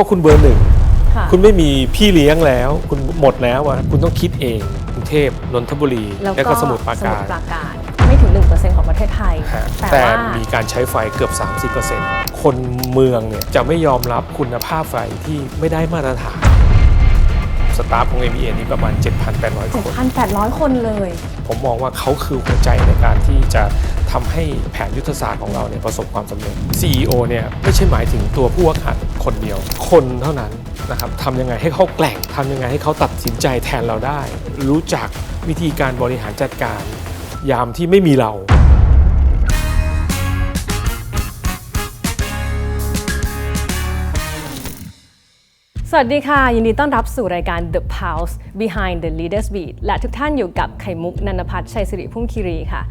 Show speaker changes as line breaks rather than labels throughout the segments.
ราะคุณเบอร์หนึ่ง
ค่ะ
คุณไม่มีพี่เลี้ยงแล้ว คุณหมดแล้วอะคุณต้องคิดเองกรุงเทพนนทบุรี
แล้ว
และ
ก็
ก็สมุทรปราการ
สมุทรปราการไม่ถึง 1%ของประเทศไทย
ฮะ
แต่
แต่
ว่า
มีการใช้ไฟเกือบ 30%คนเมืองเนี่ยจะไม่ยอมรับคุณภาพไฟที่ไม่ได้มาตรฐาน สตาฟของ MBA นี่ประมาณ 7,800 คน
7,800 คนเลย
ผมมองว่าเขาคือหัวใจในการที่จะ ทำให้แผนยุทธศาสตร์ของเราเนี่ยประสบความสำเร็จ CEO เนี่ยไม่ใช่หมายถึงตัวผู้ว่าการคนเดียว คนเท่านั้นนะครับทำยังไงให้เขาแกล่งทำยังไงให้เขาตัดสินใจแทนเราได้ รู้จักวิธีการบริหารจัดการ ยามที่ไม่มีเรา
สวัสดีค่ะ ยินดีต้อนรับสู่รายการ The Pulse Behind the Leaders Beat และทุกท่านอยู่กับไข่มุกนันพัฒน์ชัยสิริพุ่มคีรีค่ะ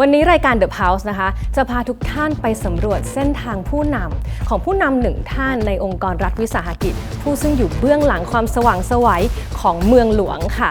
วันนี้รายการ The Pulse นะคะ จะพาทุกท่านไปสำรวจเส้นทางผู้นำของผู้นำหนึ่งท่านในองค์กรรัฐวิสาหกิจ ผู้ซึ่งอยู่เบื้องหลังความสว่างไสวัยของเมืองหลวงค่ะ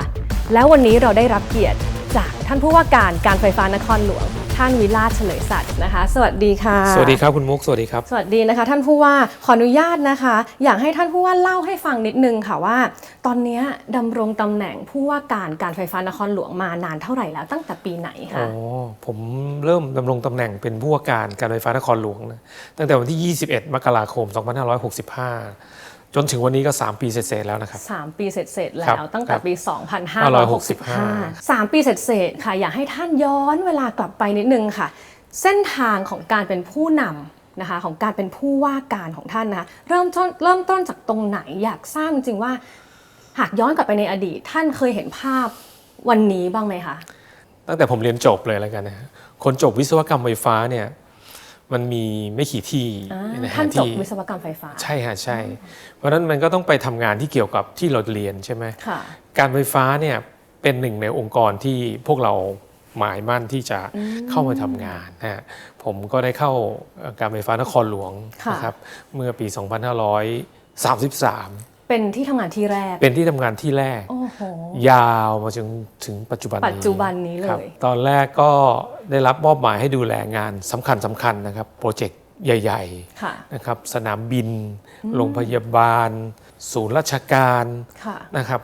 แล้ววันนี้เราได้รับเกียรติ จากท่านผู้ว่าการการไฟฟ้านครหลวง ท่านวิลาศเฉลยสัตย์นะคะ สวัสดีค่ะ
สวัสดีครับคุณมุกสวัสดีครับ
สวัสดีนะคะ ท่านผู้ว่าขออนุญาตนะคะ อยากให้ท่านผู้ว่าเล่าให้ฟังนิดนึงค่ะว่า ตอนเนี้ยดำรงตำแหน่งผู้ว่าการการไฟฟ้านครหลวงมานานเท่าไหร่แล้วตั้งแต่ปีไหน
อ๋
คะ
อผมเริ่มดำรงตำแหน่งเป็นผู้ว่าการการไฟฟ้านครหลวงนะตั้งแต่วันที่ 21 มกราคม 2565 จนถึงวันนี้ก็ 3 ปีเสร็จๆแล้วนะครับ
สามปีเสร็จๆ
ครั
แล้ว
บ
ตั้งแต่
ครับ
ปี 2565 3 ปีเสร็จๆค่ะ อยากให้ท่านย้อนเวลากลับไปนิดนึงค่ะ เส้นทางของการเป็นผู้นำนะคะของการเป็นผู้ว่าการของท่านนะคะเริ่มต้นเริ่มต้นจากตรงไหนอยากทราบจริงๆว่า หากย้อนกลับไปในอดีต ท่านเคยเห็นภาพวันนี้บ้างไหมคะ
ตั้งแต่ผมเรียนจบเลยแล้วกันนะฮะคนจบวิศวกรรมไฟฟ้าเนี่ย มันมีไม่กี่ที่
อ่า
นะฮะ
ท่านจบ
ที่
วิศวกรรมไฟฟ้า
ใช่ฮะใช่ เพราะฉะนั้นมันก็ต้องไปทำงานที่เกี่ยวกับที่เราเรียนใช่ไหม
ค่ะ
การไฟฟ้าเนี่ยเป็นหนึ่งในองค์กรที่พวกเราหมายมั่นที่จะเข้ามาทำงานนะฮะผมก็ได้เข้าเอ่อการไฟฟ้านครหลวง
ค่ะ
นะครับเมื่อปี 2533
เป็นที่ทำงานที่แรก
เป็นที่ทำงานที่แรก
โอ้โห
ยาวมาจนถึงปัจจุบันนี้
ปัจจุบันนี้เลย
ครับตอนแรกก็ได้รับมอบหมายให้ดูแลงานสำคัญสำคัญนะครับ โปรเจกต์ใหญ่
ค่ะ
ๆ นะครับ สนามบิน โรงพยาบาล ศูนย์ราชการ
ค่ะ
นะครับ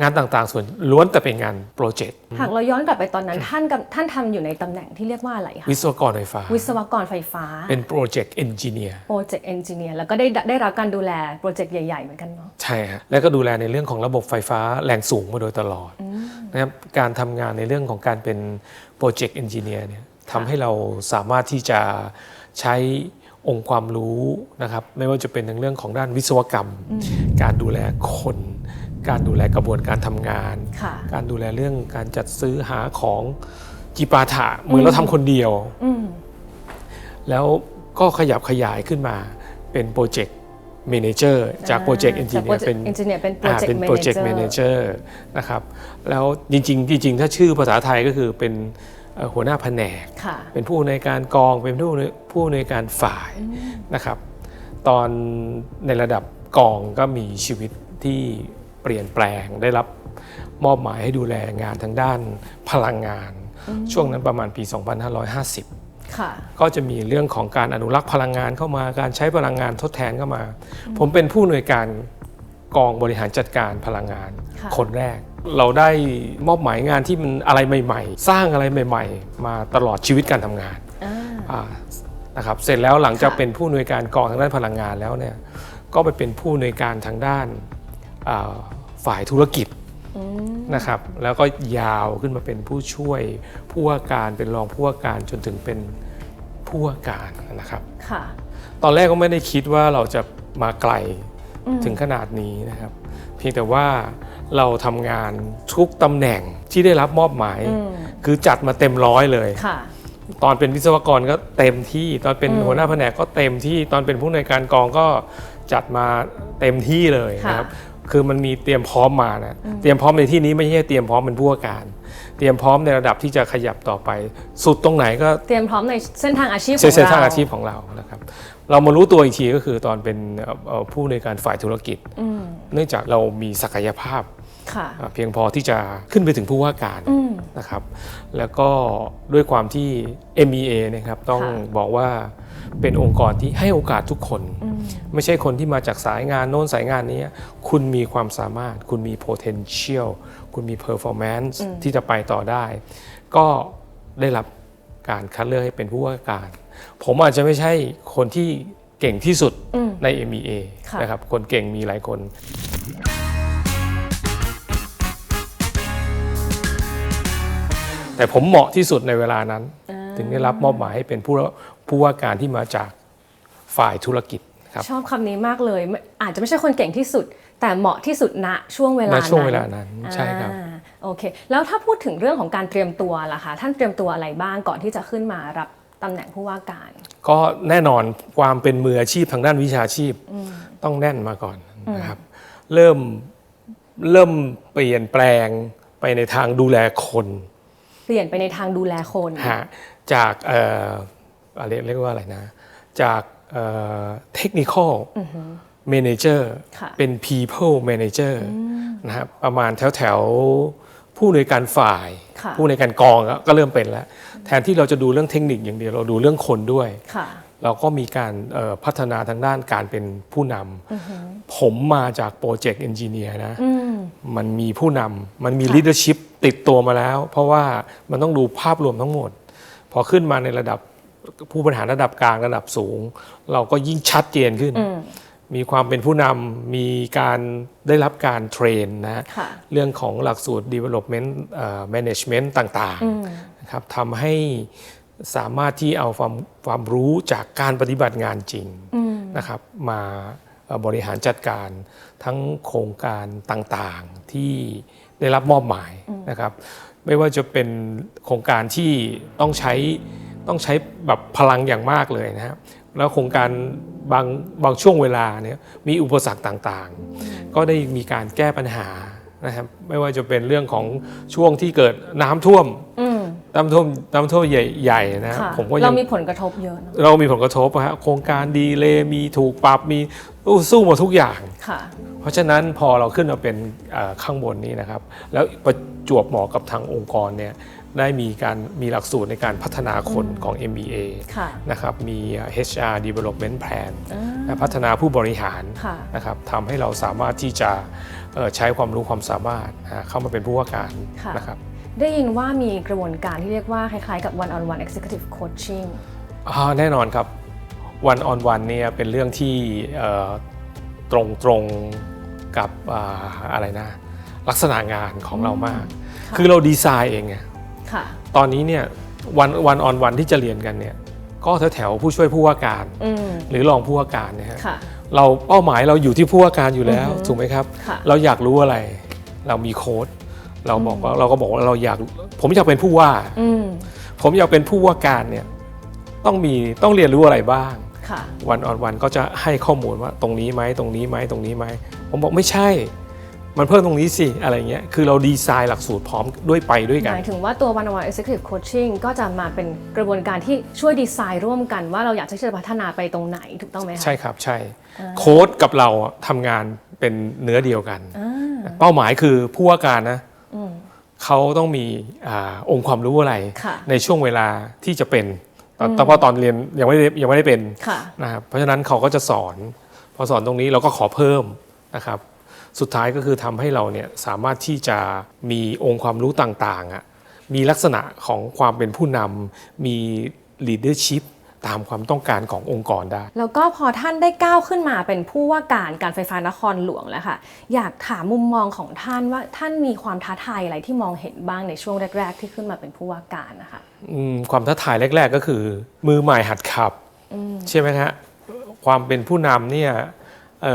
งานต่างๆ ส่วนล้วนแต่เป็นงานโปรเจกต์
หากเราย้อนกลับไปตอนนั้นท่านกับท่านทำอยู่ในตำแหน่งที่เรียกว่าอะไรคะ
วิศวกรไฟฟ้า
วิศวกรไฟฟ้า
เป็นโปรเจกต์เอนจิเนียร์
โปรเจกต์เอนจิเนียร์แล้วก็ได้ได้รับการดูแลโปรเจกต์ใหญ่ ๆ เหมือนกันเนาะ
ใช่ฮะแล้วก็ดูแลในเรื่องของระบบไฟฟ้าแรงสูงมาโดยตลอดนะครับการทำงานในเรื่องของการเป็นโปรเจกต์เอนจิเนียร์เนี่ยทำให้เราสามารถที่จะใช้ องค์ความรู้นะครับไม่ว่าจะเป็นในเรื่องของด้านวิศวกรรม การดูแลคน การดูแลกระบวนการทำงาน
ค่ะ
การดูแลเรื่องการจัดซื้อหาของจีปาถะเหมือนเราทำคนเดียว
อืม
แล้วก็ขยับขยายขึ้นมาเป็นโปรเจกต์เมนเจอร์จากโปรเจกต์เอนจิเนียร์เป็น
เอนจิเนียร์เป็นโปร
อ่า
เจก
เป็น
ต์
โปรเจกต์
แม
เม
เน
น
เจ
เจ
อ
อ
ร์
ร์นะครับแล้วจริงๆจริงๆถ้าชื่อภาษาไทยก็คือเป็นเอ่อ หัวหน้าแผนก
ค่ะ
เป็นผู้ในวยการกองเป็นผู้ในวยผู้ในวยการฝ่ายนะครับ ตอนในระดับกองก็มีชีวิตที่เปลี่ยนแปลงได้รับมอบหมายให้ดูแลงานทางด้านพลังงาน ช่วงนั้นประมาณปี 2550
ค่ะ
ก็จะมีเรื่องของการอนุรักษ์พลังงานเข้ามาการใช้พลังงานทดแทนเข้ามา ผมเป็นผู้อำนวยการ กองบริหารจัดการพลังงาน
ค่ะ
คนแรก เราได้มอบหมายงานที่มันอะไรใหม่ ๆ สร้างอะไรใหม่ ๆ มาตลอดชีวิตการทำงาน
อ่า
อ่านะครับเสร็จแล้วหลังจาก
ค่ะ
เป็นผู้อำนวยการกองทางด้านพลังงานแล้วเนี่ยก็ไปเป็นผู้อำนวยการทางด้านอ่าฝ่ายธุรกิจ
อืม
นะครับแล้วก็ยาวขึ้นมาเป็นผู้ช่วยผู้ว่าการเป็นรองผู้ว่าการจนถึงเป็นผู้ว่าการนะครับ
ค่ะ
ตอนแรกก็ไม่ได้คิดว่าเราจะมาไกล
อืม
ถึงขนาดนี้นะครับ เพียงแต่ว่าเราทำงานทุกตำแหน่งที่ได้รับมอบหมาย
อืม
คือจัดมาเต็มร้อยเลย
ค่ะ
ตอนเป็นวิศวกรก็เต็มที่ตอนเป็น
อืม
หัวหน้าแผนกก็เต็มที่ตอนเป็นผู้ในวยการกองก็จัดมาเต็มที่เลยนะครับ คือมันมีเตรียมพร้อมมานะเตรียมพร้อมในที่นี้ไม่ใช่เตรียมพร้อมเป็นผู้ว่าการ เตรียมพร้อมในระดับที่จะขยับต่อไป สุดตรงไหนก็
เตรียมพร้อมในเส้นทางอาชีพของ
เส้น
เรา
ทางอาชีพของเรานะครับ เรามารู้ตัวอีกทีก็คือตอนเป็นเอ่อเอ่อผู้ในวยการฝ่ายธุรกิจ
อืม
เนื่องจากเรามีศักยภาพ
ค่ะ
อ่าเพียงพอที่จะขึ้นไปถึงผู้ว่าการ
อืม
นะครับ แล้วก็ด้วยความที่ MEA นะครับต้อง
ค่ะ
บอกว่าเป็นองค์กรที่ให้โอกาสทุกคน
อืม
ไม่ใช่คนที่มาจากสายงานโน้นสายงานนี้ คุณมีความสามารถ คุณมี potential คุณมี performance
อืม
ที่จะไปต่อได้ ก็ได้รับการคัดเลือกให้เป็นผู้ว่าการ ผมอาจจะไม่ใช่คนที่เก่งที่สุด
อืม
ใน MEA
ค่ะ
นะครับ คนเก่งมีหลายคน แต่ผมเหมาะที่สุดในเวลานั้น ถึงได้รับมอบหมายให้เป็นผู้ผู้ว่าการที่มาจากฝ่ายธุรกิจครับ
ชอบคำนี้มากเลยไม่อาจจะไม่ใช่คนเก่งที่สุด แต่เหมาะที่สุดณช่วงเวลา
ณ
นั้น
ช่วงเวลานั้นใช่ครับ
อ่าโอเค แล้วถ้าพูดถึงเรื่องของการเตรียมตัวล่ะคะ ท่านเตรียมตัวอะไรบ้างก่อนที่จะขึ้นมารับ ตำแหน่งผู้ว่าการ
ก็แน่นอนความเป็นมืออาชีพทางด้านวิชาชีพต้องแน่นมาก่อนนะครับ เริ่มเริ่มเปลี่ยนแปลงไปในทางดูแลคน
เปลี่ยนไปในทางดูแลคน
ฮะจากเอ่ออะไรเรียกว่าอะไรนะ จากเทคนิคอลเมนเจอร์
ค่ะ
เป็น people manager นะครับประมาณแถวแถวๆผู้ในวยการฝ่าย
ค่ะ
ผู้ในวยการกองก็เริ่มเป็นแล้ว แทนที่เราจะดูเรื่องเทคนิคอย่างเดียวเราดูเรื่องคนด้วย
ค่ะ
เราก็มีการเอ่อพัฒนาทางด้านการเป็นผู้นำผมมาจากโปรเจกต์เอนจิเนียร์นะ
อืม
มันมีผู้นำมันมี
ค่ะ
leadership ติดตัวมาแล้ว เพราะว่ามันต้องดูภาพรวมทั้งหมด พอขึ้นมาในระดับผู้บริหารระดับกลางระดับสูง เราก็ยิ่งชัดเจนขึ้น
อื ม
มีความเป็นผู้นำมีการได้รับการเทรนนะ
ค่ะ
เรื่องของหลักสูตร development เอ่อ management ต่าง
อืม
ๆนะครับทำให้สามารถที่เอาความความรู้จากการปฏิบัติงานจริง
อืม
นะครับมาเอ่อบริหารจัดการทั้งโครงการต่างๆที่ได้รับมอบหมายนะครับ ไม่ว่าจะเป็นโครงการที่ต้องใช้ต้องใช้แบบพลังอย่างมากเลยนะครับ แล้วโครงการบางบางช่วงเวลาเนี่ยมีอุปสรรคต่างๆ ก็ได้มีการแก้ปัญหานะครับไม่ว่าจะเป็นเรื่องของช่วงที่เกิดน้ำท่วม
อืม
น้ำท่วมน้ำท่วมใหญ่ๆนะครับ
ค่ะ
ผมก็ยั
เรา
ง
มีผลกระทบเยอะเนอะ
เรามีผลกระทบอะฮะโครงการดีเลย์มีถูกปรับมีอู้สู้หมดทุกอย่าง
ค่ะ
เพราะฉะนั้นพอเราขึ้นมาเป็นเอ่อข้างบนนี้นะครับ แล้วประจวบเหมาะกับทางองค์กรเนี่ย ได้มีการมีหลักสูตรในการพัฒนาคนของ MBA
ค่ะ
นะครับมี HR Development Plan
อ่า
และพัฒนาผู้บริหาร
ค่ะ
นะครับทำให้เราสามารถที่จะเอ่อใช้ความรู้ความสามารถนะฮะเข้ามาเป็นผู้ว่าการ
ค่ะ
นะครับ
ได้ยินว่ามีกระบวนการที่เรียกว่าคล้ายๆกับ one on one executive coaching
อ่าแน่นอนครับวันออนวันเนี่ยเป็นเรื่องที่เอ่อตรงตรงกับอ่าอะไรนะลักษณะงานของเรามาก
ค่ะ
คือเราดีไซน์เองไง
ค่ะ
ตอนนี้เนี่ยวันวันออนวันที่จะเรียนกันเนี่ยก็แถวแถวๆผู้ช่วยผู้ว่าการ
อืม
หรือรองผู้ว่าการเนี่ยฮะ
ค่ะ
เราเป้าหมายเราอยู่ที่ผู้ว่าการอยู่แล้ว
อือฮึ
ถูกไหมครับ
ค่ะ
เราอยากรู้อะไร เรามีโค้ดเราบอกว่าเราก็บอกว่าเราอยาก ผมอยากเป็นผู้ว่า
อืม
ผมอยากเป็นผู้ว่าการเนี่ยต้องมีต้องเรียนรู้อะไรบ้าง
ค่ะ
วันออนวันก็จะให้ข้อมูลว่าตรงนี้ไหมตรงนี้ไหมตรงนี้ไหมผมบอกไม่ใช่ มันเพิ่มตรงนี้สิ อะไรเงี้ย คือเราดีไซน์หลักสูตรพร้อมด้วยไปด้วย
ห
กัน
มายถึงว่าตัว one on one executive coaching ก็จะมาเป็นกระบวนการที่ช่วยดีไซน์ร่วมกันว่าเราอยากที่จะพัฒนาไปตรงไหนถูกต้องไหมคะ
ใช่ครับใช่ โค้ดกับเราอะทำงานเป็นเนื้อเดียวกัน
อ่า
เป้าหมายคือผู้ว่าการนะ
อืม
เขาต้องมีอาองค์ความรู้อะไร
ค่ะ
ในช่วงเวลาที่จะเป็นตอนแต่ว่าตอนเรียนยังไม่ได้ยังไม่ได้เป็น
ค่ะ
นะครับเพราะฉะนั้นเขาก็จะสอน พอสอนตรงนี้เราก็ขอเพิ่มนะครับ สุดท้ายก็คือทำให้เราเนี่ยสามารถที่จะมีองค์ความรู้ต่างๆอะมีลักษณะของความเป็นผู้นำมี leadership ตามความต้องการขององค์กรได้
แล้วก็พอท่านได้ก้าวขึ้นมาเป็นผู้ว่าการการไฟฟ้านครหลวงแล้วค่ะ อยากถามมุมมองของท่านว่าท่านมีความท้าทายอะไรที่มองเห็นบ้างในช่วงแรก ๆ ที่ขึ้นมาเป็นผู้ว่าการนะคะ
อืมความท้าทายแรก ๆ ก็คือ มือใหม่หัดขับใช่ไหมฮะความเป็นผู้นำเนี่ยเ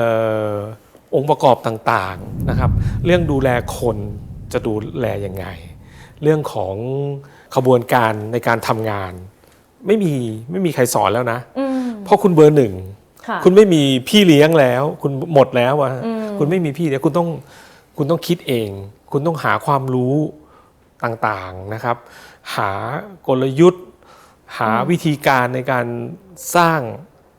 อ่อองค์ประกอบต่างๆนะครับ เรื่องดูแลคนจะดูแลยังไง เรื่องของขบวนการในการทำงาน ไม่มีไม่มีใครสอนแล้วนะ
อืม
เพราะคุณเบอร์หนึ่ง
ค่ะ
คุณไม่มีพี่เลี้ยงแล้ว คุณหมดแล้วอะคุณไม่มีพี่เลี้ยงคุณต้องคุณต้องคิดเอง คุณต้องหาความรู้ต่างๆนะครับ หากลยุทธ์ หาวิธีการในการสร้าง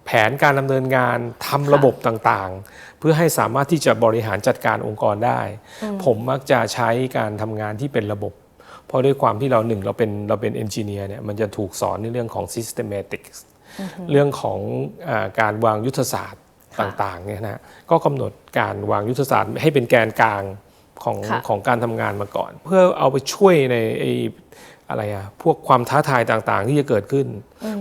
แผนการดำเนินงานทำระบบต่างๆ เพื่อให้สามารถที่จะบริหารจัดการองค์กรได้ ผมมักจะใช้การทำงานที่เป็นระบบ เพราะด้วยความที่เราหนึ่งเราเป็นเราเป็นเอนจิเนียร์เนี่ยมันจะถูกสอนในเรื่องของ systematics เรื่องของอาการวางยุทธศาสตร์
ค่ะ
ต่างๆเนี่ยนะก็กำหนดการวางยุทธศาสตร์ให้เป็นแกนกลางของ
ค่ะ
ของการทำงานมาก่อน เพื่อเอาไปช่วยในไอ้อะไรอะพวกความท้าทายต่างๆ ที่จะเกิดขึ้น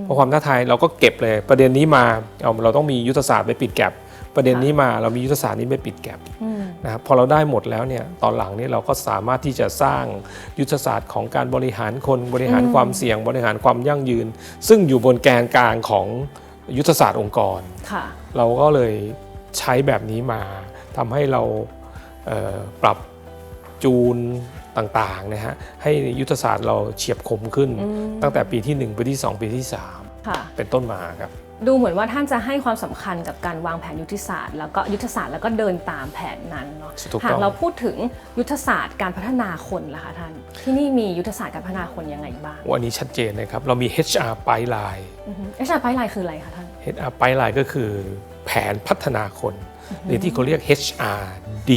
เพราะความท้าทายเราก็เก็บเลย ประเด็นนี้มาเอาเราต้องมียุทธศาสตร์ไปปิดแกลบประเด็นนี้มาเรามียุทธศาสตร์นี้ไปปิดแกลบ
อืม
นะครับพอเราได้หมดแล้วเนี่ยตอนหลังเนี่ยเราก็สามารถที่จะสร้างยุทธศาสตร์ของการบริหารคนบริหารความเสี่ยง บริหารความยั่งยืน ซึ่งอยู่บนแกนกลางของยุทธศาสตร์องค์กร
ค่ะ
เราก็เลยใช้แบบนี้มาทำให้เราเอ่อปรับจูน ต่างๆนะฮะให้ยุทธศาสตร์เราเฉียบคมขึ้น ตั้งแต่ปีที่ 1 ปีที่ 2 ปีที่
ค่ะ
3เป็นต้นมาครับ
ดูเหมือนว่าท่านจะให้ความสำคัญกับการวางแผนยุทธศาสตร์ แล้วก็ยุทธศาสตร์แล้วก็เดินตามแผนนั้นเนาะ
ถูกต้อง
หากเราพูดถึงยุทธศาสตร์การพัฒนาคนล่ะคะท่าน ที่นี่มียุทธศาสตร์การพัฒนาคนยังไงบ้าง
วันนี้ชัดเจนนะครับเรามี HR ไปลาย
เอชอาร์ไพไลน์คืออะไรคะท่าน
HR ไปลายก็คือแผนพัฒนาคนหรือที่เขาเรียก HRD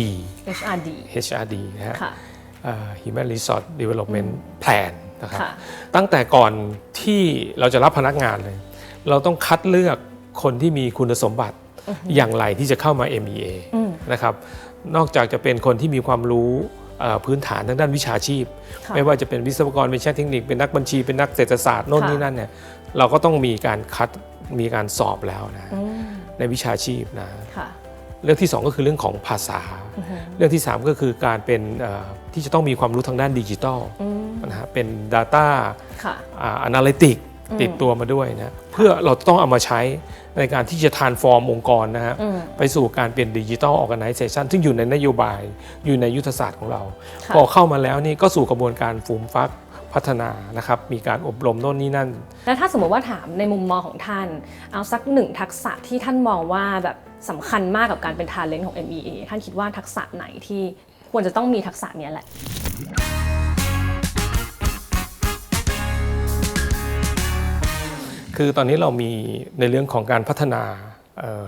HRD
HRD นะฮะ
ค่ะ
อ่า Human Resource Development Plan นะครับ
ค่ะ
ตั้งแต่ก่อนที่เราจะรับพนักงานเลย เราต้องคัดเลือกคนที่มีคุณสมบัติอย่างไรที่จะเข้ามา MEA
อืม
นะครับนอกจากจะเป็นคนที่มีความรู้เอ่อพื้นฐานทางด้านวิชาชีพ
ค่ะ
ไม่ว่าจะเป็นวิศวกรเป็นช่างเทคนิคเป็นนักบัญชีเป็นนักเศรษฐศาสตร์โน่น
ค่ะ
นี่นั่นเนี่ยเราก็ต้องมีการคัดมีการสอบแล้วนะ
อืม
ในวิชาชีพนะ
ค่ะ
เรื่องที่ 2 ก็คือเรื่องของภาษา เรื่องที่ 3 ก็คือการเป็นเอ่อที่จะต้องมีความรู้ทางด้านดิจิทัล
อืม
นะฮะเป็น Data
ค่ะ
อ่า Analytic ติดตัวมาด้วยนะเพื่อเราต้องเอามาใช้ในการที่จะ transform องค์กรนะฮะ
อืม
ไปสู่การเป็นดิจิทัลออ g a แ i z a t i o n ซึ่งอยู่ในนโยบายอยู่ในยุทธศาสตร์ของเรา
ค่ะ
พอเข้ามาแล้วนี่ก็สู่กระบวนการฟูมฟักพัฒนานะครับมีการอบรมโน่นนี่นั่น
แล้วถ้าสมมติว่าถามในมุมมองของท่าน เอาสักหนึ่งทักษะที่ท่านมองว่าแบบ สำคัญมากกับการเป็นทาเลนต์ของ MEA ท่านคิดว่าทักษะไหนที่ควรจะต้องมีทักษะนี้แหละ
คือตอนนี้เรามีในเรื่องของการพัฒนา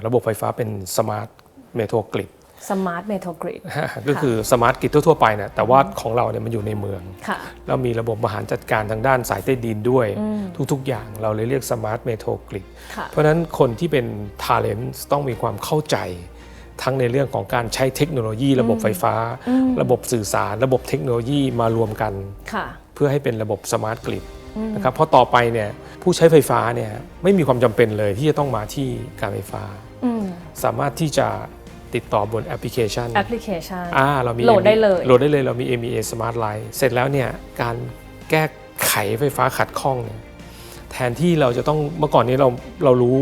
ระบบไฟฟ้าเป็นสมาร์ทเมโทรกริด
Smart Metal Grid
ก็คือสมาร์ทกริดทั่วๆไปนะแต่ว่าของเราเนี่ยมันอยู่ในเมือง
ค่ะ
แล้วมีระบบบริหารจัดการทางด้านสายใต้ดินด้วย ทุกๆ อย่างเราเลยเรียกสมาร์ทเมโทรกริด
ค่ะ
เพราะฉะนั้นคนที่เป็น Talent ต้องมีความเข้าใจทั้งในเรื่องของการใช้เทคโนโลยี ระบบไฟฟ้า ระบบสื่อสาร ระบบเทคโนโลยีมารวมกัน
ค่ะ
เพื่อให้เป็นระบบสมาร์ทกริดนะครับเพราะต่อไปเนี่ยผู้ใช้ไฟฟ้าเนี่ยไม่มีความจำเป็นเลยที่จะต้องมาที่การไฟฟ้า
อืม
สามารถที่จะ ติดต่อบนแอปพลิเคชัน
แอปพลิเคชัน
อ่าเรามี
โหลดได้เลย
โหลดได้เลยเรามี MEA Smart Line เสร็จแล้วเนี่ยการแก้ไขไฟฟ้าขัดข้องเนี่ยแทนที่เราจะต้องเมื่อก่อนนี้เราเรารู้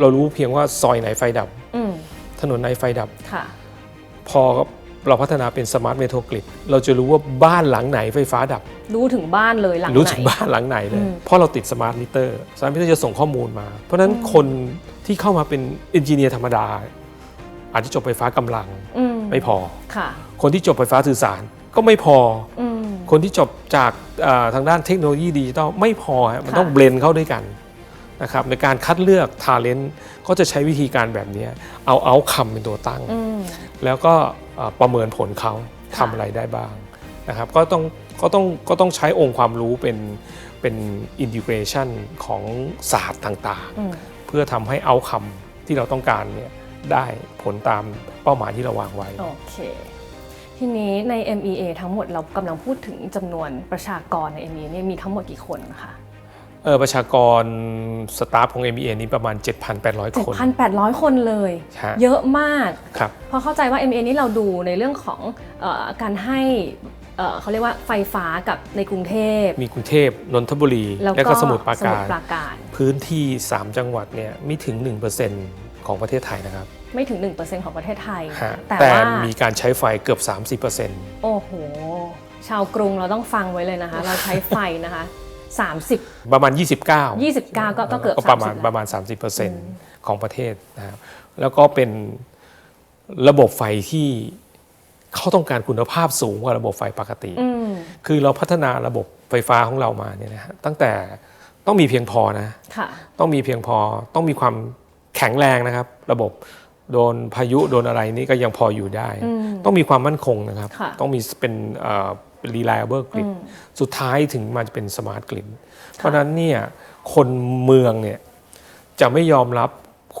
เรารู้เพียงว่าซอยไหนไฟดับ
อืม
ถนนไหนไฟดับ
ค่ะ
พอเราพัฒนาเป็นสมาร์ทเมโทรกริดเราจะรู้ว่าบ้านหลังไหนไฟฟ้าดับ
รู้ถึงบ้านเลยหลังไหน
รู้ถึงบ้านหลังไหนเลย
อืม
เพราะเราติดสมาร์ทมิเตอร์สมาร์ทมิเตอร์จะส่งข้อมูลมา เพราะฉะนั้นคนที่เข้ามาเป็นเอนจิเนียร์ธรรมดา อาจจะจบไฟฟ้ากำลัง
อืม
ไม่พอ
ค่ะ
คนที่จบไฟฟ้าสื่อสารก็ไม่พอ
อืม
คนที่จบจากเอ่อทางด้านเทคโนโลยีดิจิทัลไม่พอฮะมัน
ค่ะ
ต้องเบลนเข้าด้วยกันนะครับในการคัดเลือก Talent ก็จะใช้วิธีการแบบนี้เอาเอาคำเป็นตัวตั้ง
อืม
แล้วก็เอ่อประเมินผลเขา
ค่ะ
ทำอะไรได้บ้างนะครับก็ต้องก็ต้องก็ต้องใช้องค์ความรู้เป็นเป็นอินทิเกรชันของศาสตร์ต่าง
อืม
ๆเพื่อทำให้เอาคำที่เราต้องการเนี่ย ได้ผลตามเป้าหมายที่เราวางไว้
โอเค ทีนี้ใน MEA ทั้งหมดเรากำลังพูดถึงจำนวนประชากรใน MEA เนี่ยมีทั้งหมดกี่คนคะ
เออประชากรสตาฟของ MBA นี้ประมาณ 7,800 คน
7,800 คนเลย
ฮะ
เยอะมาก
ครับ
เพราะเข้าใจว่า MEA นี้เราดูในเรื่องของเออการให้เอ่อเขาเรียกว่าไฟฟ้ากับในกรุงเทพ
มีกรุงเทพนนทบุรี
แล้ว
และ
ก็
ก็สมุทรปรา
สมุ
กา
ท
ร
รปราการ
พื้นที่ 3 จังหวัดเนี่ยไม่ถึง 1% ของประเทศไทยนะครับ
ไม่ถึง 1%ของประเทศไทย
ฮะ
แต่
แต่
ว่า
มีการใช้ไฟเกือบ 30%
โอ้โห ชาวกรุงเราต้องฟังไว้เลยนะคะ เราใช้ไฟนะคะ 30
ประมาณ 29
29 ก็ก็เกือบ
ประมาณ
30
ประมาณ 30%ของประเทศนะครับแล้วก็เป็นระบบไฟที่เขาต้องการคุณภาพสูงกว่าระบบไฟปกติ
อืม
คือเราพัฒนาระบบไฟฟ้าของเรามาเนี่ยนะฮะตั้งแต่ต้องมีเพียงพอนะ
ค่ะ
ต้องมีเพียงพอต้องมีความ แข็งแรงนะครับ ระบบโดนพายุโดนอะไรนี่ก็ยังพออยู่ได้ ต้องมีความมั่นคงนะครับ
ค่ะ
ต้องมีเป็นเอ่อเป็น reliable grid สุดท้ายถึงมาจะเป็น smart grid เพราะฉะนั้นเนี่ยคนเมืองเนี่ยจะไม่ยอมรับ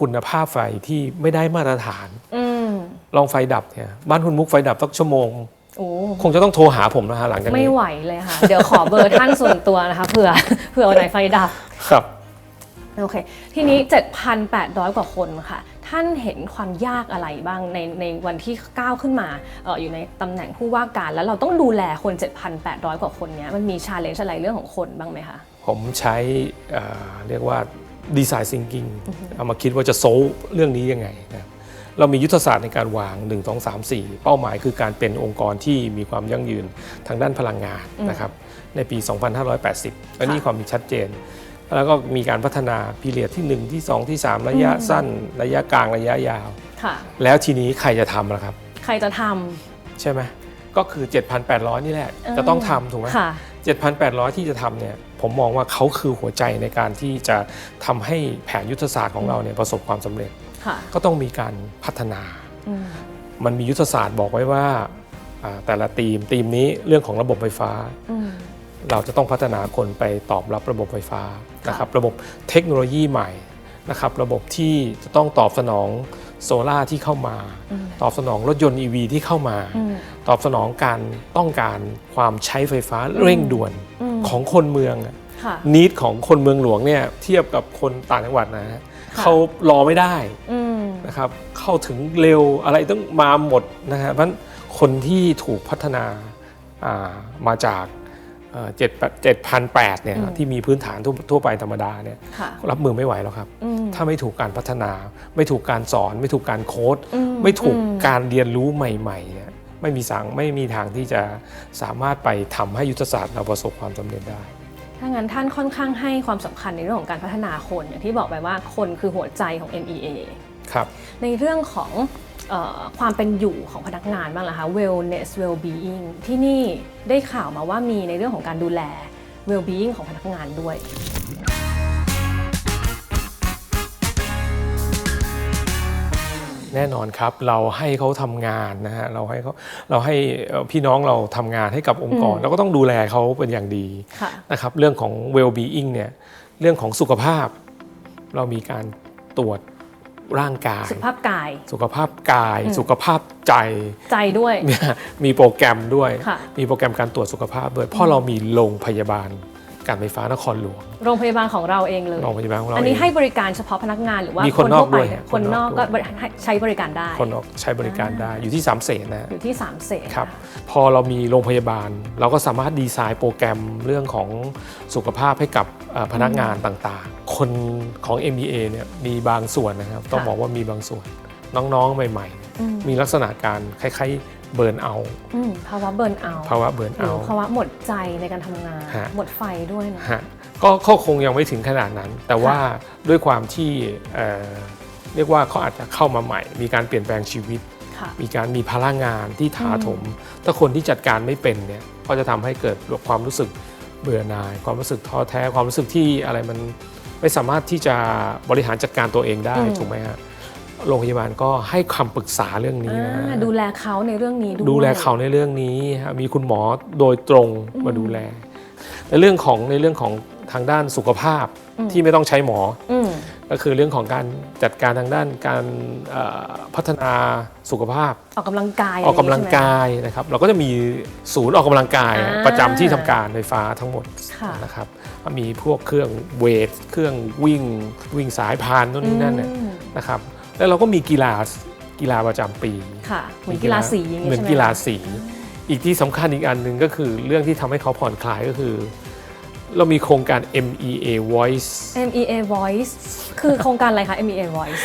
คุณภาพไฟที่ไม่ได้มาตรฐาน
อืม
ลองไฟดับเนี่ยบ้านคุณมุกไฟดับสักชั่วโมง
โอ้
คงจะต้องโทรหาผมนะฮะหลังจาก
ไม่
นี้
ไหวเลยค่ะ เดี๋ยวขอเบอร์ท่านส่วนตัวนะคะเผื่อเผื่อวันไหนไฟดับ
ครับ
โอเค ทีนี้ 7,800 กว่าคนค่ะ ท่านเห็นความยากอะไรบ้างในในวันที่ก้าวขึ้นมาเอออยู่ในตำแหน่งผู้ว่าการแล้วเราต้องดูแลคน 7,800 กว่าคนเนี้ยมันมีชาเลนจ์อะไรเรื่องของคนบ้างไหมคะ
ผมใช้เอ่อเรียกว่าดีไซน์ thinking เอามาคิดว่าจะโซลเรื่องนี้ยังไงนะครับเรามียุทธศาสตร์ในการวาง 1 2 3 4 เป้าหมายคือการเป็นองค์กรที่มีความยั่งยืนทางด้านพลังงานนะครับในปี 2580 อันนี้ความชัดเจน แล้วก็มีการพัฒนาพีเรียดที่ 1 ที่ 2 ที่ 3 ระยะสั้น ระยะกลางระยะยาว
ค่ะ
แล้วทีนี้ใครจะทำล่ะครับ
ใครจะท
ใช่ไหมก็คือ 7,800 นี่แหละำจะต้องทำถูกไหม
ค่ะ
7,800 ที่จะทำเนี่ยผมมองว่าเขาคือหัวใจในการที่จะทำให้แผนยุทธศาสตร์ของเราเนี่ยประสบความสำเร็จ
ค่ะ
ก็ต้องมีการพัฒนา
อืม
มันมียุทธศาสตร์บอกไว้ว่าอ่าแต่ละทีมทีมนี้เรื่องของระบบไฟฟ้า
อืม
เราจะต้องพัฒนาคนไปตอบรับระบบไฟฟ้านะครับระบบเทคโนโลยีใหม่นะครับระบบที่จะต้องตอบสนองโซล่าร์ที่เข้ามา ตอบสนองรถยนต์ EV ที่เข้ามา
อืม
ตอบสนองการต้องการความใช้ไฟฟ้าเร่งด่วน
อืม
ของคนเมืองอะ
ค่ะ
นิดของคนเมืองหลวงเนี่ยเทียบกับคนต่างจังหวัดนะฮะเขารอไม่ได้
อืม
นะครับเข้าถึงเร็วอะไรต้องมาหมดนะฮะเพราะฉะนั้นคนที่ถูกพัฒนาอ่ามาจาก เจ็ดเจ็ดพันแปดเนี่ยที่มีพื้นฐานทั่วทั่วไปธรรมดาเนี่ย
ค่ะ
รับมือไม่ไหวแล้วครับ
อืม
ถ้าไม่ถูกการพัฒนา ไม่ถูกการสอน ไม่ถูกการโค้ด
อืม
ไม่ถูก
อืม
การเรียนรู้ใหม่ๆเนี่ยไม่มีสังไม่มีทางที่จะสามารถไปทำให้ยุทธศาสตร์เราประสบความสำเร็จได้
ถ้างั้นท่านค่อนข้างให้ความสำคัญในเรื่องของการพัฒนาคนอย่างที่บอกไปว่าคนคือหัวใจของ MEA
ครับ
ในเรื่องของเออ ความเป็นอยู่ของพนักงานบ้างล่ะคะ wellness well-being ที่นี่ได้ข่าวมาว่ามีในเรื่องของการดูแล well-being ของพนักงานด้วย
แน่นอนครับเราให้เขาทำงานนะฮะเราให้เขาเราให้เอ่อพี่น้องเราทำงานให้กับองค์กร
อืม
เราก็ต้องดูแลเขาเป็นอย่างดี
ค่ะ
นะครับเรื่องของ well being เนี่ยเรื่องของสุขภาพ เรามีการตรวจ ร่างกาย
สุขภาพกาย
สุขภาพกาย
อืม
สุขภาพใจ
ใจด้วย
เนี่ยมีโปรแกรมด้วย
ค่ะ
มีโปรแกรมการตรวจสุขภาพด้วย เพราะเรามีโรงพยาบาล การไฟฟ้านครหลวง
โรงพยาบาลของเราเองเลย
โรงพยาบาลของเรา
อันนี้
เอง
ให้บริการเฉพาะพนักงานหรือว่า
มีคนนอก
ทั่วไป
ด้วย
เนี่ย
ค
คนน
น
น
อ
อกก
ด้
ก็
วย
บริให้ใช้บริการได้
คนออกใช้บริการได้อยู่ที่สามเสนนะฮะ
อยู่ที่3เสน
ครับพอเรามีโรงพยาบาล เราก็สามารถดีไซน์โปรแกรมเรื่องของสุขภาพให้กับเอ่อพนักงานต่างๆ คนของ MEA เนี่ยมีบางส่วนนะครับ ต้องบอกว่ามีบางส่วนน้องๆใหม่ๆเนี่ย
อืม
มีลักษณะการคล้ายๆ เบิร์นเอา
อืมภาวะเบิร์นเอา
ภาวะเบิร์น
หรื
เอา
อภาวะหมดใจในการทำงาน
ฮะ
หมดไฟด้วยนะ
ฮะก็ก็คงยังไม่ถึงขนาดนั้น แต่ว่าด้วยความที่เอ่อเรียกว่าเขาอาจจะเข้ามาใหม่ มีการเปลี่ยนแปลงชีวิต
ค่ะ
มีการมีพลังงานที่ถาโถม ถ้าคนที่จัดการไม่เป็นเนี่ยก็จะทำให้เกิดความรู้สึกเบื่อหน่าย ความรู้สึกท้อแท้ ความรู้สึกที่อะไรมันไม่สามารถที่จะบริหารจัดการตัวเองได้
อืม
ถูกไหมฮะ โรงพยาบาลก็ให้คำปรึกษาเรื่องนี้นะ
อ่าดูแลเขาในเรื่องนี้ด้วย
ดูแลเขาในเรื่องนี้ฮะมีคุณหมอโดยตรงมาดูแล ในเรื่องของในเรื่องของทางด้านสุขภาพที่ไม่ต้องใช้หมอ
อืม
ก็คือเรื่องของการจัดการทางด้านการเอ่อพัฒนาสุขภาพ
ออกกำลังกาย
ออกกำลังะ
ไรอย่
กายนะครับ เราก็จะมีศูนย์ออกกำลังกาย
อ่า
ประจำที่ทำการไฟฟ้าทั้งหมด
ค่ะ
นะครับมีพวกเครื่องเวทเครื่องวิ่งวิ่งสายพานนู่นนี่นั่นเนี่ย
อืม
นะครับ แล้วเราก็มีกีฬากีฬาประจำปี
ค่ะเหมือนกีฬาสีอย่าง
เหมื
นี้
อน
ใช่ไหม
กีฬา
คะ
สี อีกที่สำคัญอีกอันหนึ่งก็คือเรื่องที่ทำให้เขาผ่อนคลายก็คือ เรามีโครงการ MEA Voice
MEA Voice คือโครงการอะไรคะ MEA Voice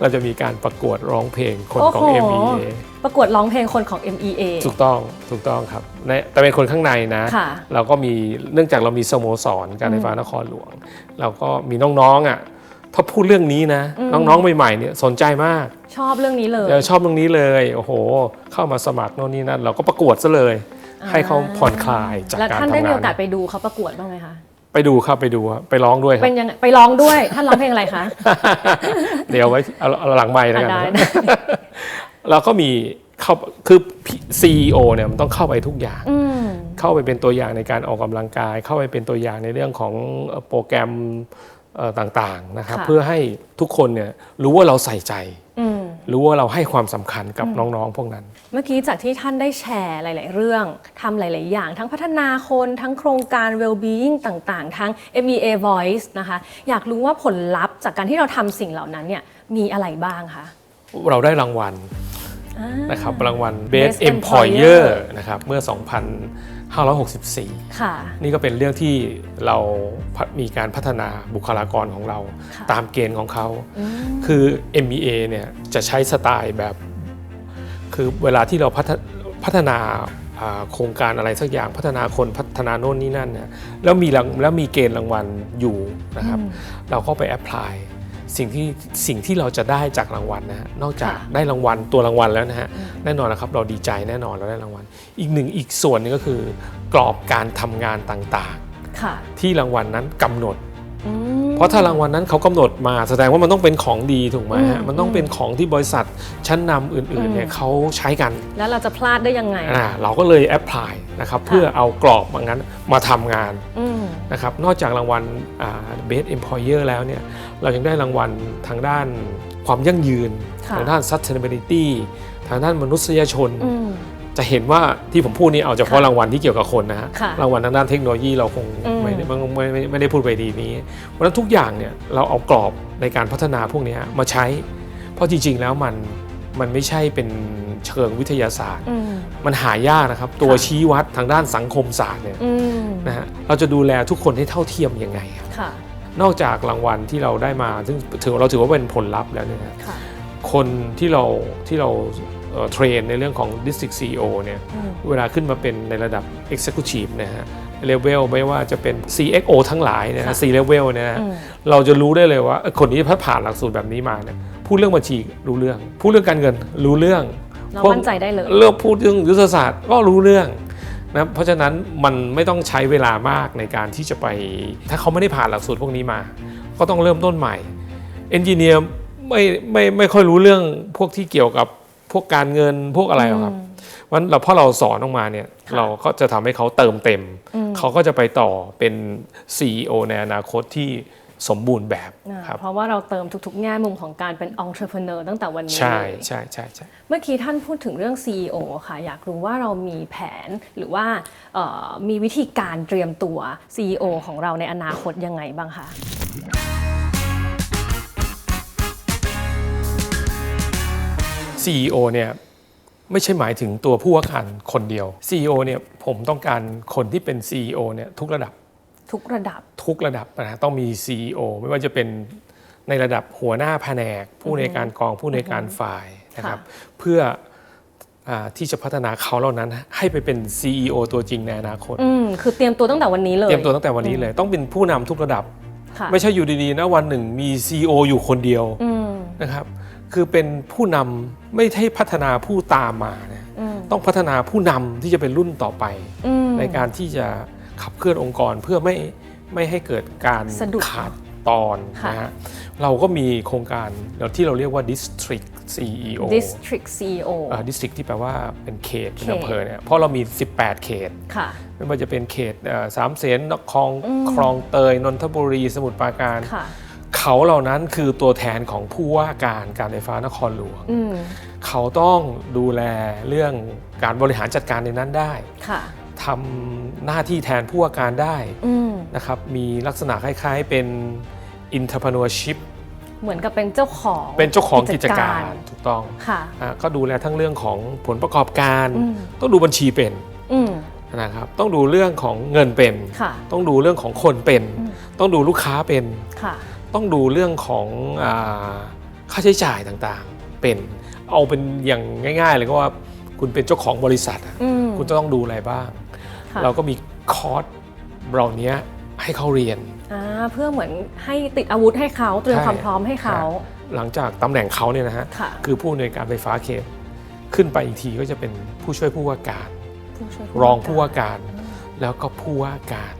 เราจะมีการประกวดร้องเพลงคน
โอ้
ของ
โห
MEA
ประกวดร้องเพลงคนของ MEA
ถูกต้องถูกต้องครับในแต่เป็นคนข้างในนะ
ค่ะ
เราก็มีเนื่องจากเรามีสโมสรการไฟฟ้านครหลวง เราก็มีน้องๆอะ ถ้าพูดเรื่องนี้นะ
อืม
น้องๆใหม่ๆเนี่ยสนใจมาก
ชอบเรื่องนี้เลย
เออชอบเรื่องนี้เลยโอ้โห เข้ามาสมัครโน่นนี่นั่นเราก็ประกวดซะเลย ให้เขาผ่อนคลายจาก
แล้ว
การ
ท่าน
ทำ
ได้มี
งา
โอนกาสไปดูเขาประกวดบ้างไหมคะ
ไปดูครับไปดูครับไปร้องด้วยครั
เป็
บ
นยังไงไปร้องด้วยท่านร้องเพลงอะไรคะ
เดี๋ยวไว้เอาเอาหลังไม้แล้วกัน
ได้
นะ
ได้
เราก็มีเข้าคือ CEO เนี่ยมันต้องเข้าไปทุกอย่าง
อืม
เข้าไปเป็นตัวอย่างในการออกกำลังกาย เข้าไปเป็นตัวอย่างในเรื่องของเอ่อโปรแกรมเอ่อ ต่างๆนะครับ
ค่ะ
เพื่อให้ทุกคนเนี่ยรู้ว่าเราใส่ใจ
อืม
รู้ว่าเราให้ความสำคัญกับน้องๆ พวกนั้น
เมื่อกี้จากที่ท่านได้แชร์หลาย ๆ เรื่องทำหลาย ๆ อย่าง ทั้งพัฒนาคนทั้งโครงการ well-being ต่าง ๆ ทั้ง MEA Voice นะคะ อยากรู้ว่าผลลัพธ์จากการที่เราทำสิ่งเหล่านั้นเนี่ยมีอะไรบ้างคะ
เราได้รางวัล
อ่า
นะครับรางวัล
Best
Best Employer
Employer
นะครับเมื่อ 2564
ค่ะ
นี่ก็เป็นเรื่องที่เรามีการพัฒนาบุคลากรของเรา
ค่ะ
ตามเกณฑ์ของเขา คือ MEA เนี่ยจะใช้สไตล์แบบ คือเวลาที่เราพัฒพัฒนาอ่าโครงการอะไรสักอย่างพัฒนาคนพัฒนาโน่นนี่นั่นเนี่ยแล้วมีรางแล้วมีเกณฑ์รางวัลอยู่นะครับ เราก็ไปแอพพลาย สิ่งที่สิ่งที่เราจะได้จากรางวัลนะฮะนอกจาก
ค่ะ
ได้รางวัลตัวรางวัลแล้วนะฮะแน่นอนนะครับเราดีใจแน่นอนเราได้รางวัล อีกหนึ่งอีกส่วนหนึงก็คือ กรอบการทำงานต่าง
ค่ะ
ๆ ที่รางวัลนั้นกำหนด
อืม
เพราะถ้ารางวัลนั้นเขากำหนดมาแสดงว่ามันต้องเป็นของดีถูกไหมฮะ
อืม
มันต้องเป็นของที่บริษัทชั้นนำอื่นๆเนี่ย
อืม
เขาใช้กัน
แล้วเราจะพลาดได้ยังไง
อ่าเราก็เลยแอพพลายนะครับเพื่อเอากรอบมางั้นมาทำงาน
อืม
นะครับนอกจากรางวัลอ่า Best Employer แล้วเนี่ยเรายังได้รางวัลทางด้านความยั่งยืน
ค่ะ
ทางด้าน Sustainability ทางด้านมนุษยชน
อืม
จะเห็นว่าที่ผมพูดนี่เอาเฉพาะ
ค่ะ
รางวัลที่เกี่ยวกับคนนะฮะ
ค่ะ
รางวัลทางด้านเทคโนโลยีเราคง
อืม
ไม่ได้ไม่ไม่ไม่ไม่ได้พูดไปดีนี้เพราะฉะนั้นทุกอย่างเนี่ยเราเอากรอบในการพัฒนาพวกเนี้ยมาใช้ เพราะจริง ๆ แล้วมันมันไม่ใช่เป็นเชิงวิทยาศาสตร์
อืม
มันหายากนะครับ ตัว
ค่ะ
ชี้วัดทางด้านสังคมศาสตร์เนี่ย
อืม
นะฮะเราจะดูแลทุกคนให้เท่าเทียมยังไงครับ
ค่ะ
นอกจากรางวัลที่เราได้มา ซึ่งถือเราถือว่าเป็นผลลัพธ์แล้วเนี่ยนะ
ค่ะ
คนที่เราที่เรา เอ่อเทรนในเรื่องของ District CEO เนี่ย
อืม
เวลาขึ้นมาเป็นในระดับ Executive นะฮะเลเวลไม่ว่าจะเป็น CXO ทั้งหลายเนี่ยนะ
ค่ะ
C level เนี่ยนะ
อืม
เราจะรู้ได้เลยว่าเอ้ยคนนี้พัดผ่านหลักสูตรแบบนี้มาเนี่ยพูดเรื่องบัญชีรู้เรื่อง พูดเรื่องการเงินรู้เรื่อง
เรา
พวก
มั่นใจได้เลย
เรื่องพูดเรื่องยุทธศาสตร์ก็รู้เรื่องนะเพราะฉะนั้นมันไม่ต้องใช้เวลามากในการที่จะไป ถ้าเขาไม่ได้ผ่านหลักสูตรพวกนี้มา ก็ต้องเริ่มต้นใหม่เอนจิเนียร์ไม่ไม่ไม่ค่อยรู้เรื่องพวกที่เกี่ยวกับ พวกการเงินพวกอะไรหรอกครับวันเราพอเราสอนออกมาเนี่ย
ค่ะ
เราก็จะทำให้เขาเติมเต็ม
อืม
เขาก็จะไปต่อเป็น CEO ในอนาคตที่สมบูรณ์แบบ
อ่า
ครับ
เพราะว่าเราเติมทุกๆ แง่มุมของการเป็น entrepreneur ตั้งแต่วันนี้
ใช่
เลย
ใช่ใช่ใช่
เมื่อกี้ท่านพูดถึงเรื่อง CEO ค่ะ อยากรู้ว่าเรามีแผนหรือว่าเอ่อมีวิธีการเตรียมตัว CEO ของเราในอนาคตยังไงบ้างคะ
CEO เนี่ยไม่ใช่หมายถึงตัวผู้ว่าการคนเดียว CEO เนี่ยผมต้องการคนที่เป็น CEO เนี่ยทุกระดับ
ทุกระดับ
ทุกระดับนะฮะต้องมี CEO ไม่ว่าจะเป็นในระดับหัวหน้าแผนก ผู้ในวยการกองผู้ในวยการฝ่ายนะครับ
ค่ะ
เพื่ออาที่จะพัฒนาเขาเหล่านั้น ให้ไปเป็น CEO ตัวจริงในอนาคต
อืมคือเตรียมตัวตั้งแต่วันนี้เลย
เตรียมตัวตั้งแต่วันนี้เลย ต้องเป็นผู้นำทุกระดับ
ค่ะ
ไม่ใช่อยู่ดีๆนะวันหนึ่งมี CEO อยู่คนเดียว
อืม
นะครับ คือเป็นผู้นำไม่ใช่พัฒนาผู้ตามมานะ
อืม
ต้องพัฒนาผู้นำที่จะเป็นรุ่นต่อไป
อืม
ในการที่จะขับเคลื่อนองค์กรเพื่อไม่ไม่ให้เกิดการ
สะดุด
ขาดตอน
ค่ะ
นะฮะเราก็มีโครงการที่เราเรียกว่า district CEO
district CEO
อ่า district ที่แปลว่าเป็นเขตเป็น
เขต
อำเภอเนี่ยเพราะเรามี 18 เขต
ค่ะ
ไม่ว่าจะเป็นเขตเอ่อสามเสนคลอง
อืม
คลองเตยนนทบุรีสมุทรปราการ
ค่ะ
เขาเหล่านั้นคือตัวแทนของผู้ว่าการการไฟฟ้านครหลวง
อืม
เขาต้องดูแลเรื่องการบริหารจัดการในนั้นได้
ค่ะ
ทำหน้าที่แทนผู้ว่าการได้
อืม
นะครับ มีลักษณะคล้ายๆเป็น entrepreneurship
เหมือนกับเป็นเจ้าของ
เป็นเจ้าของกิจการถูกต้อง
ค่ะ
อะก็ดูแลทั้งเรื่องของผลประกอบการ
อืม
ต้องดูบัญชีเป็น
อืม
นะครับต้องดูเรื่องของเงินเป็น
ค่ะ
ต้องดูเรื่องของคนเป็น
อืม
ต้องดูลูกค้าเป็น
ค่ะ
ต้องดูเรื่องของอาค่าใช้จ่ายต่างๆ เป็นเอาเป็นอย่างง่าย ๆ เลยก็ว่าคุณเป็นเจ้าของบริษัทอะ
อืม
คุณจะต้องดูอะไรบ้าง
ค่ะ
เราก็มีคอร์สเหล่านี้ให้เขาเรียน
อ่าเพื่อเหมือนให้ติดอาวุธให้เขาเตรียม
ใช่
ความพร้อมให้เขา
หลังจากตำแหน่งเขาเนี่ยนะฮะ
ค่ะ
คือผู้อำนวยการไฟฟ้าเขตขึ้นไปอีกทีก็จะเป็นผู้ช่วยผู้ว่าการ
ผู้ช่วย
รองผู้ว่าการ แล้วก็ผู้ว่าการ
อืม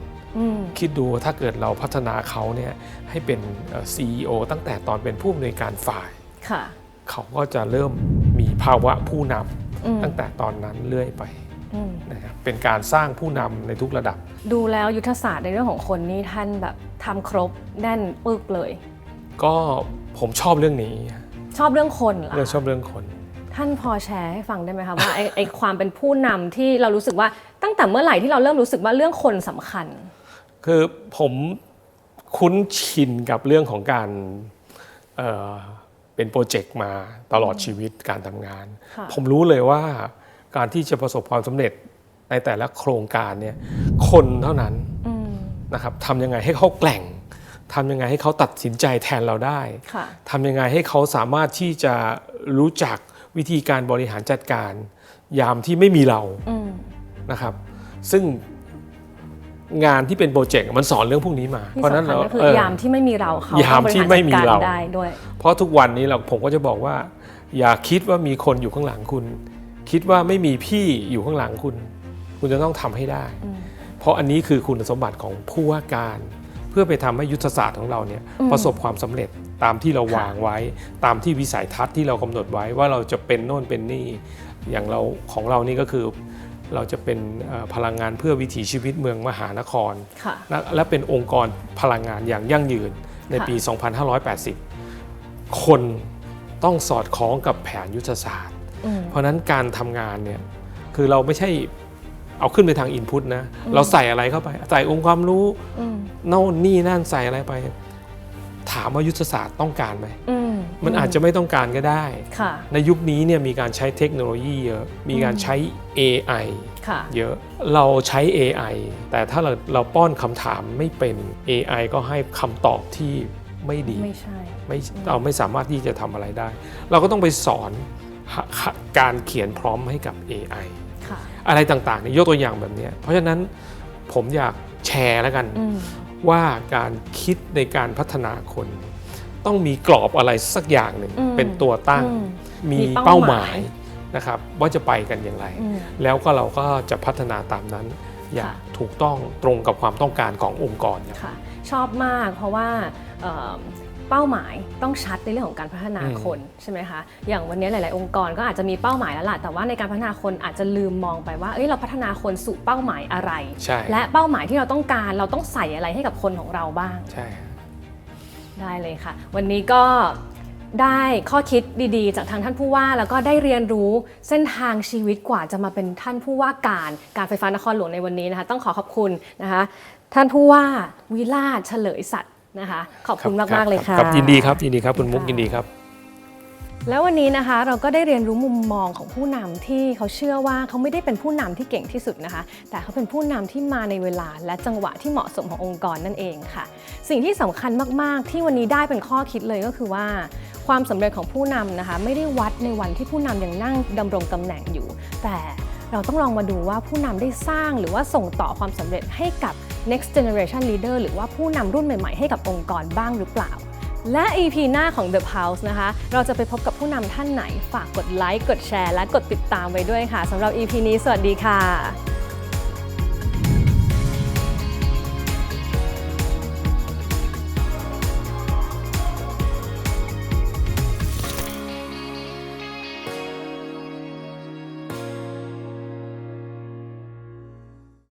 คิดดูถ้าเกิดเราพัฒนาเขาเนี่ยให้เป็นเอ่อ CEO ตั้งแต่ตอนเป็นผู้อำนวยการฝ่าย
ค่ะ
เขาก็จะเริ่มมีภาวะผู้น
อืมำ
ตั้งแต่ตอนนั้นเรื่อยไป
อืม
นะครับเป็นการสร้างผู้นำในทุกระดับ
ดูแล้วยุทธศาสตร์ในเรื่องของคนนี่ท่านแบบทำครบแน่นปึกเลย
ก็ผมชอบเรื่องนี้
ชอบเรื่องคนเหรอ
เรื่องชอบเรื่องคน
ท่านพอแชร์ให้ฟังได้ไหมคะว่าไอ้ไอ้ความเป็นผู้นำที่เรารู้สึกว่าตั้งแต่เมื่อไหร่ที่เราเริ่มรู้สึกว่าเรื่องคนสำคัญ
คือผมคุ้นชินกับเรื่องของการเอ่อเป็นโปรเจกต์มาตลอดชีวิตการทำงาน
ค่ะ
ผมรู้เลยว่าการที่จะประสบความสำเร็จในแต่ละโครงการเนี่ยคนเท่านั้น
อืม
นะครับทำยังไงให้เขาแกร่งทำยังไงให้เขาตัดสินใจแทนเราได้
ค่ะ
ทำยังไงให้เขาสามารถที่จะรู้จักวิธีการบริหารจัดการ ยามที่ไม่มีเรา
อืม
นะครับ ซึ่ง งานที่เป็นโปรเจกต์มันสอนเรื่องพวกนี้มา
ที่
เพราะฉะนั้น
สำคัญ
เรา
ก็คือ
เออ
ยามที่ไม่มีเราเขา
ยามที่ไม่มีเรา
ต้องบหจัดกได้ด้วย
เพราะทุกวันนี้เราผมก็จะบอกว่า อย่าคิดว่ามีคนอยู่ข้างหลังคุณ คิดว่าไม่มีพี่อยู่ข้างหลังคุณ คุณจะต้องทำให้ได้
อืม
เพราะอันนี้คือคุณสมบัติของผู้ว่าการ เพื่อไปทำให้ยุทธศาสตร์ของเราเนี่ย
อืม
ประสบความสำเร็จตามที่เรา
ค่ะ
วางไว้ ตามที่วิสัยทัศน์ที่เรากำหนดไว้ว่าเราจะเป็นโน่นเป็นนี่อย่างเราของเรานี่ก็คือ เราจะเป็นเอ่อพลังงานเพื่อวิถีชีวิตเมืองมหานคร
ค่ะ
และและเป็นองค์กรพลังงานอย่างยั่งยืนใน
ค่ะ
ปี 2580 คนต้องสอดคล้องกับแผนยุทธศาสตร์
อืม
เพราะฉะนั้นการทำงานเนี่ยคือเราไม่ใช่เอาขึ้นไปทางอินพุตนะ เราใส่อะไรเข้าไป ใส่องค์ความรู้
อืม
โน่นนี่นั่นใส่อะไรไป ถามว่ายุทธศาสตร์ต้องการไหม
อืม
มันอาจจะไม่ต้องการก็ได้
ค่ะ
ในยุคนี้เนี่ยมีการใช้เทคโนโลยีเยอะ มีการใช้ AI
ค่ะ
เยอะ เราใช้ AI แต่ถ้าเราเราป้อนคำถามไม่เป็น AI ก็ให้คำตอบที่ไม่ดี
ไม่ใช่
ไม่เราไม่สามารถที่จะทำอะไรได้ เราก็ต้องไปสอนหาหาการเขียนพร้อมให้กับ AI
ค่ะ
อะไรต่างๆเนี่ยยกตัวอย่างแบบเนี้ยเพราะฉะนั้นผมอยากแชร์แล้วกัน
อืม
ว่าการคิดในการพัฒนาคน ต้องมีกรอบอะไรสักอย่างหนึ่ง
อืม
เป็นตัวตั้ง
อืม
มี
มีเป้า
เป้าหมาย
หมาย
นะครับว่าจะไปกันอย่างไร
อืม
แล้วก็เราก็จะพัฒนาตามนั้น อย่าง
ค่ะ
ถูกต้องตรงกับความต้องการขององค์กรครับ
ค่ะชอบมากเพราะว่า เอ่อเป้าหมายต้องชัดในเรื่องของการพัฒนา
อืม
คนใช่ไหมคะอย่างวันนี้หลาย ๆ องค์กรก็อาจจะมีเป้าหมายแล้วล่ะแต่ว่าในการพัฒนาคนอาจจะลืมมองไปว่าเอ้ยเราพัฒนาคนสู่เป้าหมายอะไร
ใช่
และเป้าหมายที่เราต้องการเราต้องใส่อะไรให้กับคนของเราบ้าง
ใช่ฮะ
ได้เลยค่ะ วันนี้ก็ได้ข้อคิดดีๆ จากทางท่านผู้ว่า แล้วก็ได้เรียนรู้เส้นทางชีวิตกว่าจะมาเป็นท่านผู้ว่าการการไฟฟ้านครหลวงในวันนี้นะคะ ต้องขอขอบคุณนะคะ ท่านผู้ว่าวิลาศเฉลยสัตว์ นะคะ ขอบคุณ
รับ
มากๆเลยค่ะ
รับยินดีครับยินดีครับคุณมุก
ค่ะ
ยินดีครับ
แล้ววันนี้นะคะเราก็ได้เรียนรู้มุมมองของผู้นำที่เขาเชื่อว่าเขาไม่ได้เป็นผู้นำที่เก่งที่สุดนะคะ แต่เขาเป็นผู้นำที่มาในเวลาและจังหวะที่เหมาะสมขององค์กรนั่นเองค่ะ สิ่งที่สำคัญมาก ๆ ที่วันนี้ได้เป็นข้อคิดเลยก็คือว่าความสำเร็จของผู้นำนะคะไม่ได้วัดในวันที่ผู้นำยังนั่งดำรงตำแหน่งอยู่ แต่เราต้องลองมาดูว่าผู้นำได้สร้างหรือว่าส่งต่อความสำเร็จให้กับ next generation leader หรือว่าผู้นำรุ่นใหม่ ๆ ให้กับองค์กรบ้างหรือเปล่า และ EP หน้าของ The Pulse นะคะ เราจะไปพบกับผู้นำท่านไหน ฝากกดไลค์ กดแชร์ และกดติดตามไว้ด้วยค่ะสำหรับ EP นี้ สวัสดีค่ะ